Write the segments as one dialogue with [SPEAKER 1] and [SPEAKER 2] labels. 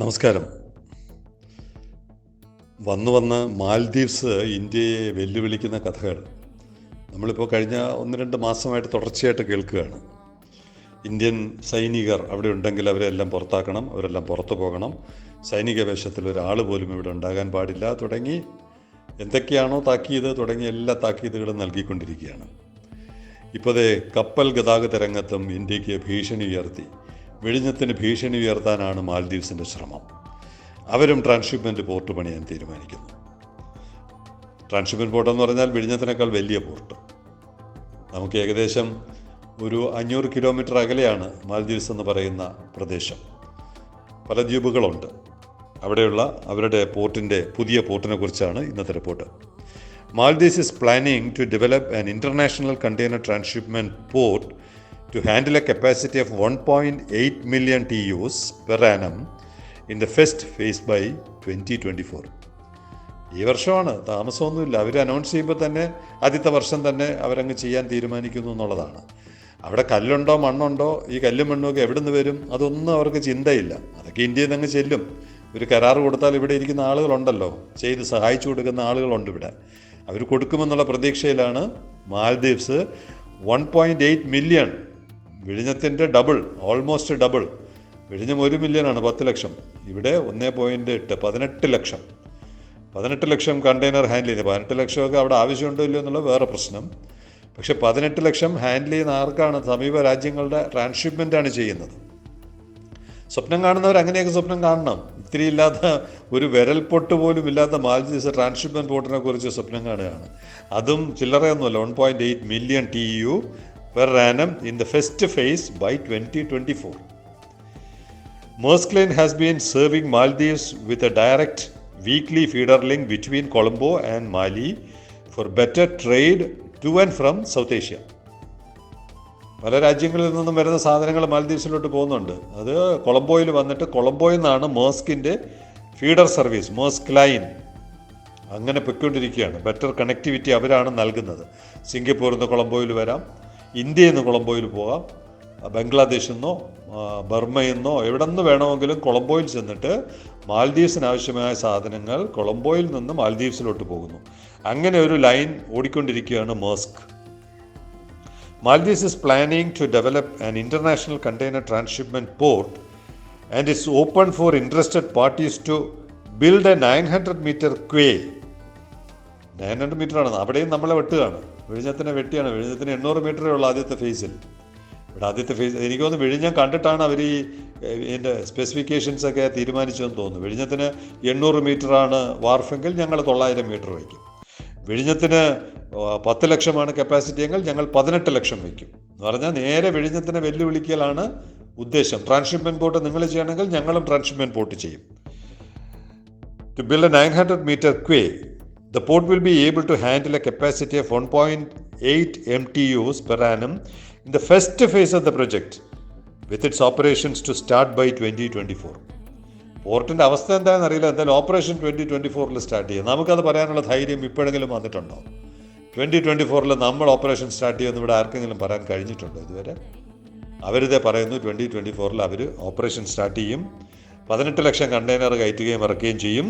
[SPEAKER 1] നമസ്കാരം. വന്നു വന്ന് മാൽദീവ്സ് ഇന്ത്യയെ വെല്ലുവിളിക്കുന്ന കഥകൾ. നമ്മളിപ്പോൾ കഴിഞ്ഞ ഒന്ന് രണ്ട് മാസമായിട്ട് തുടർച്ചയായിട്ട് കേൾക്കുകയാണ്. ഇന്ത്യൻ സൈനികർ അവിടെ ഉണ്ടെങ്കിൽ അവരെല്ലാം പുറത്താക്കണം അവരെല്ലാം പുറത്തു പോകണം. സൈനിക വേഷത്തിൽ ഒരാൾ പോലും ഇവിടെ ഉണ്ടാകാൻ പാടില്ല. തുടങ്ങി എന്തൊക്കെയാണോ താക്കീത് തുടങ്ങിയ എല്ലാ താക്കീതുകളും നൽകിക്കൊണ്ടിരിക്കുകയാണ്. ഇപ്പോഴേ കപ്പൽ ഗതാഗത രംഗത്തും ഇന്ത്യയ്ക്ക് ഭീഷണി ഉയർത്തി. വിഴിഞ്ഞത്തിന് ഭീഷണി ഉയർത്താനാണ് മാൽദീവ്സിന്റെ ശ്രമം. അവരും ട്രാൻസ്ഷിപ്മെന്റ് പോർട്ട് പണിയാൻ തീരുമാനിക്കുന്നു. ട്രാൻസ്ഷിപ്മെന്റ് പോർട്ട് എന്ന് പറഞ്ഞാൽ വെടിഞ്ഞത്തിനേക്കാൾ വലിയ പോർട്ട്. നമുക്ക് ഏകദേശം ഒരു അഞ്ഞൂറ് കിലോമീറ്റർ അകലെയാണ് മാൽദീവ്സ് എന്ന് പറയുന്ന പ്രദേശം. പല ദ്വീപുകളുണ്ട്. അവിടെയുള്ള അവരുടെ പോർട്ടിന്റെ പുതിയ പോർട്ടിനെ കുറിച്ചാണ് ഇന്നത്തെ report. Maldives is planning to develop an international container transshipment port to handle a capacity of 1.8 million TUs per annum in the first phase by 2024. ഈ വർഷമാണ്. താമസമൊന്നുമില്ല. അവർ അനൗൺസ് ചെയ്യുമ്പോൾ തന്നെ ആദ്യത്തെ വർഷം തന്നെ അവരങ്ങ് ചെയ്യാൻ തീരുമാനിക്കുന്നു എന്നുള്ളതാണ്. അവിടെ കല്ലുണ്ടോ മണ്ണുണ്ടോ ഈ കല്ലും മണ്ണും ഒക്കെ എവിടെ വരും? അതൊന്നും അവർക്ക് ചിന്തയില്ല. അതൊക്കെ ഇന്ത്യയിൽ നിന്ന് അങ്ങ് ചെല്ലും. ഒരു കരാർ കൊടുത്താൽ ഇവിടെ ഇരിക്കുന്ന ആളുകളുണ്ടല്ലോ. ചെയ്ത് സഹായിച്ചു കൊടുക്കുന്ന ആളുകളുണ്ട് ഇവിടെ. അവർ കൊടുക്കുമെന്നുള്ള പ്രതീക്ഷയിലാണ് Maldives one point eight million വിഴിഞ്ഞത്തിന്റെ double almost double വിഴിഞ്ഞം ഒരു മില്യണാണ് പത്ത് ലക്ഷം. ഇവിടെ ഒന്നേ പോയിന്റ് എട്ട് പതിനെട്ട് ലക്ഷം. പതിനെട്ട് ലക്ഷം കണ്ടെയ്നർ ഹാൻഡിൽ ചെയ്യുന്നത് പതിനെട്ട് ലക്ഷമൊക്കെ അവിടെ ആവശ്യമുണ്ടോ ഇല്ലയോ എന്നുള്ള വേറെ പ്രശ്നം. പക്ഷേ പതിനെട്ട് ലക്ഷം ഹാൻഡിൽ ചെയ്യുന്ന ആർക്കാണ് സമീപ രാജ്യങ്ങളുടെ ട്രാൻസ്ഷിപ്മെന്റാണ് ചെയ്യുന്നത്? സ്വപ്നം കാണുന്നവർ അങ്ങനെയൊക്കെ സ്വപ്നം കാണണം. ഇത്തിരി ഇല്ലാത്ത ഒരു വിരൽ പൊട്ട് പോലും ഇല്ലാത്ത മാലിദ്വീസ് ട്രാൻസ്ഷിപ്മെന്റ് പോർട്ടിനെ കുറിച്ച് സ്വപ്നം കാണുകയാണ്. അതും ചില്ലറയൊന്നുമല്ല one point eight million T U per annum in the first phase by twenty twenty four Maersk Line has been serving Maldives with a direct weekly feeder link between Colombo and Mali for better trade to and from South Asia. പല രാജ്യങ്ങളിൽ നിന്നും വരുന്ന സാധനങ്ങൾ മാലദ്വീപ്സിലോട്ട് പോകുന്നുണ്ട്. അത് കൊളംബോയിൽ വന്നിട്ട് കൊളംബോയിൽ നിന്നാണ് മേസ്കിന്റെ ഫീഡർ സർവീസ് മേസ്ക് ലൈൻ അങ്ങനെ പൊയ്ക്കൊണ്ടിരിക്കുകയാണ്. ബെറ്റർ കണക്ടിവിറ്റി അവരാണ് നൽകുന്നത്. സിംഗപ്പൂരിൽ നിന്ന് കൊളംബോയിൽ വരാം. ഇന്ത്യയിൽ നിന്ന് കൊളംബോയിൽ പോകാം ബംഗ്ലാദേശിൽ നിന്നോ ബർമയിൽ നിന്നോ എവിടെ നിന്ന് വേണമെങ്കിലും കൊളംബോയിൽ ചെന്നിട്ട് മാൽദീവ്സിന് ആവശ്യമായ സാധനങ്ങൾ കൊളംബോയിൽ നിന്ന് മാൽദീവ്സിലോട്ട് പോകുന്നു അങ്ങനെ ഒരു line ഓടിക്കൊണ്ടിരിക്കുകയാണ് Maersk Maldives is planning to develop an international container transshipment port and it's open for interested parties to build a nine 900 metre quay. 900 metre മീറ്ററാണ്. അവിടെയും നമ്മളെ വെട്ടുകയാണ്. വിഴിഞ്ഞത്തിനെ വെട്ടിയാണ്. വിഴിഞ്ഞത്തിന് എണ്ണൂറ് മീറ്ററേ ഉള്ളൂ ആദ്യത്തെ ഫേസിൽ. ഇവിടെ ആദ്യത്തെ ഫേസ് എനിക്ക് തോന്നുന്നു വിഴിഞ്ഞം കണ്ടിട്ടാണ് അവർ ഈ ഇതിന്റെ സ്പെസിഫിക്കേഷൻസ് ഒക്കെ തീരുമാനിച്ചതെന്ന് തോന്നുന്നു. വിഴിഞ്ഞത്തിന് എണ്ണൂറ് മീറ്ററാണ് വാർഫെങ്കിൽ ഞങ്ങൾ തൊള്ളായിരം മീറ്റർ വയ്ക്കും. വിഴിഞ്ഞത്തിന് പത്ത് ലക്ഷമാണ് കപ്പാസിറ്റി എങ്കിൽ ഞങ്ങൾ പതിനെട്ട് ലക്ഷം വയ്ക്കും. എന്ന് പറഞ്ഞാൽ നേരെ വിഴിഞ്ഞത്തിനെ വെല്ലുവിളിക്കലാണ് ഉദ്ദേശം. ട്രാൻസ്ഷിപ്മെന്റ് പോർട്ട് നിങ്ങൾ ചെയ്യണമെങ്കിൽ ഞങ്ങളും ട്രാൻസ്ഷിപ്മെന്റ് പോർട്ട് ചെയ്യും. To build a 900 meter quay, the port will be able to handle a capacity of 1.8 MTUs per annum in the first phase of the project, with its operations to start by 2024. പോർട്ടിന്റെ അവസ്ഥ എന്താണെന്ന് അറിയില്ല. എന്തായാലും operation twenty twenty ഫോറിൽ start ചെയ്യും നമുക്കത് പറയാനുള്ള ധൈര്യം ഇപ്പോഴെങ്കിലും വന്നിട്ടുണ്ടോ? ട്വന്റി ട്വന്റി ഫോറിൽ നമ്മൾ ഓപ്പറേഷൻ സ്റ്റാർട്ട് ചെയ്യുമെന്ന് ഇവിടെ ആർക്കെങ്കിലും പറയാൻ കഴിഞ്ഞിട്ടുണ്ടോ ഇതുവരെ? അവരിതേ പറയുന്നു ട്വന്റി ട്വന്റി ഫോറിൽ അവർ ഓപ്പറേഷൻ സ്റ്റാർട്ട് ചെയ്യും. പതിനെട്ട് ലക്ഷം കണ്ടെയ്നർ കയറ്റുകയും ഇറക്കുകയും ചെയ്യും.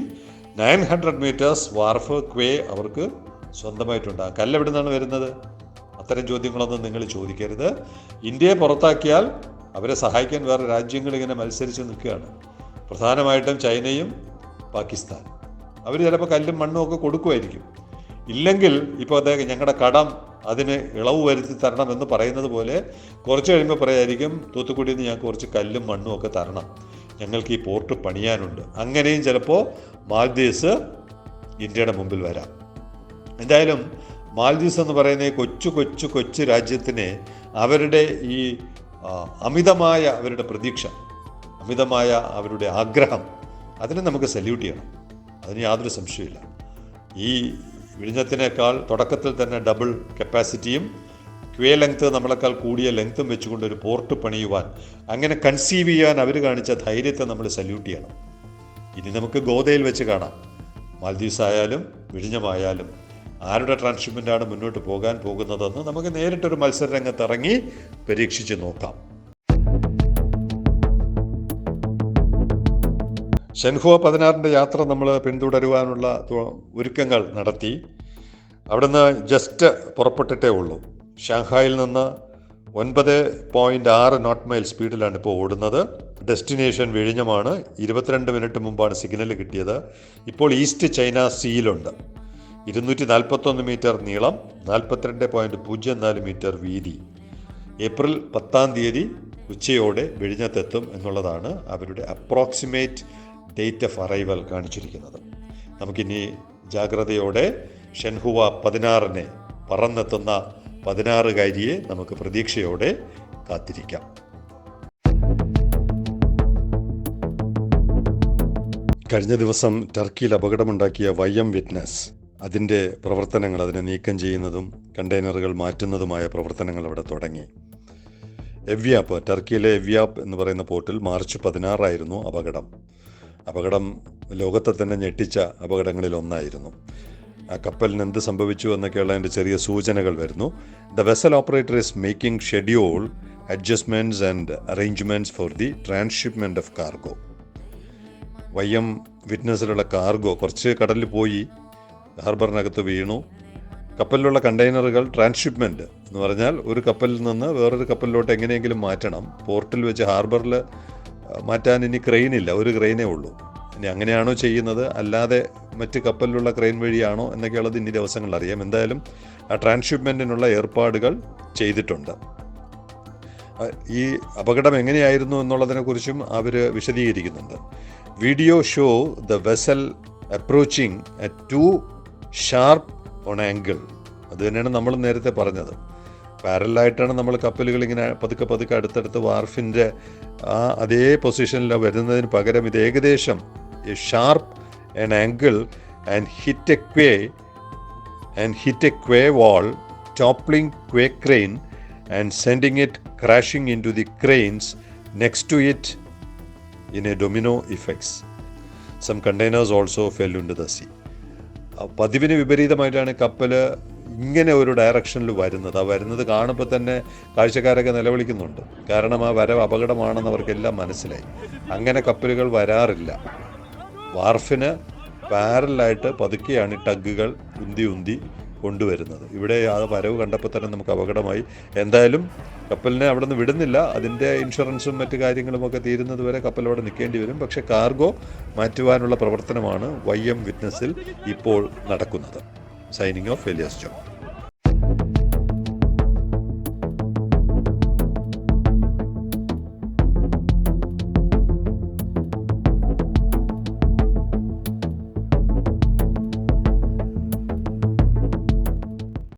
[SPEAKER 1] Nine hundred metres wharf quay അവർക്ക് സ്വന്തമായിട്ടുണ്ടാകും കല്ല് നിന്നാണ് വരുന്നത്? അത്തരം ചോദ്യങ്ങളൊന്നും നിങ്ങൾ ചോദിക്കരുത്. ഇന്ത്യയെ പുറത്താക്കിയാൽ അവരെ സഹായിക്കാൻ വേറെ രാജ്യങ്ങൾ ഇങ്ങനെ മത്സരിച്ച് നിൽക്കുകയാണ്. പ്രധാനമായിട്ടും ചൈനയും പാകിസ്ഥാൻ അവർ ചിലപ്പോൾ കല്ലും മണ്ണും ഒക്കെ കൊടുക്കുമായിരിക്കും. ഇല്ലെങ്കിൽ ഇപ്പോൾ അദ്ദേഹം ഞങ്ങളുടെ കടം അതിന് ഇളവ് വരുത്തി തരണം എന്ന് പറയുന്നത് പോലെ കുറച്ച് കഴിയുമ്പോൾ പറയായിരിക്കും തൂത്തുക്കുടിയിൽ നിന്ന് ഞങ്ങൾക്ക് കുറച്ച് കല്ലും മണ്ണും ഒക്കെ തരണം. ഞങ്ങൾക്ക് ഈ പോർട്ട് പണിയാനുണ്ട്. അങ്ങനെയും ചിലപ്പോൾ മാൽദീവ്സ് ഇന്ത്യയുടെ മുമ്പിൽ വരാം. എന്തായാലും മാൽദീവ്സ് എന്ന് പറയുന്ന കൊച്ചു കൊച്ചു കൊച്ചു രാജ്യത്തിനെ അവരുടെ ഈ അമിതമായ അവരുടെ പ്രതീക്ഷ അമിതമായ അവരുടെ ആഗ്രഹം അതിനെ നമുക്ക് സല്യൂട്ട് ചെയ്യണം. അതിന് യാതൊരു സംശയമില്ല ഈ വിഴിഞ്ഞത്തിനേക്കാൾ തുടക്കത്തിൽ തന്നെ ഡബിൾ കപ്പാസിറ്റിയും ക്വേ ലെങ്ത് നമ്മളെക്കാൾ കൂടിയ ലെങ്ത്തും വെച്ചുകൊണ്ട് ഒരു പോർട്ട് പണിയുവാൻ അങ്ങനെ കൺസീവ് ചെയ്യാൻ അവർ കാണിച്ച ധൈര്യത്തെ നമ്മൾ സല്യൂട്ട് ചെയ്യണം. ഇനി നമുക്ക് ഗോതയിൽ വെച്ച് കാണാം. മാൽദീവ്സ് ആയാലും വിഴിഞ്ഞമായാലും ആരുടെ ട്രാൻസ്ഷിപ്മെന്റാണ് മുന്നോട്ട് പോകാൻ പോകുന്നതെന്ന് നമുക്ക് നേരിട്ടൊരു മത്സര രംഗത്ത് ഇറങ്ങി പരീക്ഷിച്ച് നോക്കാം. ഷെൻഹുവ പതിനാറിന്റെ യാത്ര നമ്മൾ പിന്തുടരുവാനുള്ള ഒരുക്കങ്ങൾ നടത്തി. അവിടുന്ന് ജസ്റ്റ് പുറപ്പെട്ടിട്ടേ ഉള്ളൂ. ഷാങ്ഹായിൽ നിന്ന് ഒൻപത് പോയിന്റ് ആറ് നോട്ട് മൈൽ സ്പീഡിലാണ് ഇപ്പോൾ ഓടുന്നത്. ഡെസ്റ്റിനേഷൻ വിഴിഞ്ഞമാണ്. ഇരുപത്തിരണ്ട് മിനിറ്റ് മുമ്പാണ് സിഗ്നൽ കിട്ടിയത്. ഇപ്പോൾ ഈസ്റ്റ് ചൈന സീയിലുണ്ട് ഇരുന്നൂറ്റി നാൽപ്പത്തൊന്ന് മീറ്റർ നീളം നാൽപ്പത്തിരണ്ട് പോയിന്റ് പൂജ്യം നാല് മീറ്റർ വീതി. ഏപ്രിൽ പത്താം തീയതി ഉച്ചയോടെ വിഴിഞ്ഞത്തെത്തും എന്നുള്ളതാണ് അവരുടെ അപ്രോക്സിമേറ്റ് ഡേറ്റ് ഓഫ് അറൈവൽ കാണിച്ചിരിക്കുന്നത്. നമുക്കിനി ജാഗ്രതയോടെ ഷെൻഹുവ പതിനാറിനെ പറന്നെത്തുന്ന പതിനാറുകാരിയെ നമുക്ക് പ്രതീക്ഷയോടെ കാത്തിരിക്കാം. കഴിഞ്ഞ ദിവസം ടർക്കിയിൽ അപകടമുണ്ടാക്കിയ വൈ എം വിറ്റ്നസ് അതിന്റെ പ്രവർത്തനങ്ങൾ അതിനെ നീക്കം ചെയ്യുന്നതും കണ്ടെയ്നറുകൾ മാറ്റുന്നതുമായ പ്രവർത്തനങ്ങൾ അവിടെ തുടങ്ങി. എവ്യാപ്പ് ടർക്കിയിലെ എവ്യാപ്പ് എന്ന് പറയുന്ന പോർട്ടിൽ മാർച്ച് പതിനാറായിരുന്നു അപകടം. അപകടം ലോകത്തെ തന്നെ ഞെട്ടിച്ച അപകടങ്ങളിൽ ഒന്നായിരുന്നു. ആ കപ്പലിന് എന്ത് സംഭവിച്ചു എന്നൊക്കെയുള്ള അതിന്റെ ചെറിയ സൂചനകൾ വരുന്നു. The vessel operator is making schedule adjustments and arrangements for the transshipment of cargo Y M വിറ്റ്നസ്സിലുള്ള cargo കുറച്ച് കടലിൽ പോയി ഹാർബറിനകത്ത് വീണു. കപ്പലിലുള്ള കണ്ടെയ്നറുകൾ ട്രാൻസ്ഷിപ്മെന്റ് എന്ന് പറഞ്ഞാൽ ഒരു കപ്പലിൽ നിന്ന് വേറൊരു കപ്പലിലോട്ട് എങ്ങനെയെങ്കിലും മാറ്റണം. പോർട്ടിൽ വെച്ച് ഹാർബറിൽ മാറ്റാൻ ഇനി ക്രെയിനില്ല ഒരു ക്രെയിനേ ഉള്ളൂ. ഇനി അങ്ങനെയാണോ ചെയ്യുന്നത്? അല്ലാതെ മറ്റ് കപ്പലിലുള്ള ക്രെയിൻ വഴിയാണോ എന്നൊക്കെയുള്ളത് ഇനി ദിവസങ്ങളിൽ അറിയാം. എന്തായാലും ആ ട്രാൻസ്ഷിപ്മെന്റിനുള്ള ഏർപ്പാടുകൾ ചെയ്തിട്ടുണ്ട്. ഈ അപകടം എങ്ങനെയായിരുന്നു എന്നുള്ളതിനെക്കുറിച്ചും അവർ വിശദീകരിക്കുന്നുണ്ട്. Video show the vessel approaching at too sharp on angle. അത് തന്നെയാണ് നമ്മൾ നേരത്തെ പറഞ്ഞത്. പാരലായിട്ടാണ് നമ്മൾ കപ്പലുകൾ ഇങ്ങനെ പതുക്കെ പതുക്കെ അടുത്തടുത്ത് വാർഫിന്റെ ആ അതേ പൊസിഷനിൽ വരുന്നതിന് പകരം ഇത് ഏകദേശം sharp an angle and hit a quay and hit a quay wall, toppling quay crane and sending it crashing into the cranes next to it in a domino effects. Some containers also fell into the sea. പതിവിന് വിപരീതമായിട്ടാണ് കപ്പൽ ഇങ്ങനെ ഒരു ഡയറക്ഷനിൽ വരുന്നത് ആ വരുന്നത് കാണുമ്പോൾ തന്നെ കാഴ്ചക്കാരൊക്കെ നിലവിളിക്കുന്നുണ്ട് കാരണം ആ വരവ് അപകടമാണെന്ന് അവർക്കെല്ലാം മനസ്സിലായി അങ്ങനെ കപ്പലുകൾ വരാറില്ല വാർഫിന് പാരലായിട്ട് പതുക്കെയാണ് ഈ ടഗുകൾ ഉന്തി ഉന്തി കൊണ്ടുവരുന്നത്. ഇവിടെ ആ വരവ് കണ്ടപ്പോൾ തന്നെ നമുക്ക് അപകടമായി. എന്തായാലും കപ്പലിനെ അവിടെ നിന്ന് വിടുന്നില്ല. അതിന്റെ ഇൻഷുറൻസും മറ്റു കാര്യങ്ങളും ഒക്കെ തീരുന്നത് വരെ കപ്പൽ അവിടെ നിൽക്കേണ്ടി വരും. പക്ഷേ കാർഗോ മാറ്റുവാനുള്ള പ്രവർത്തനമാണ് വൈ എം വിറ്റ്നസ്സിൽ ഇപ്പോൾ നടക്കുന്നത്. Signing off Elias John.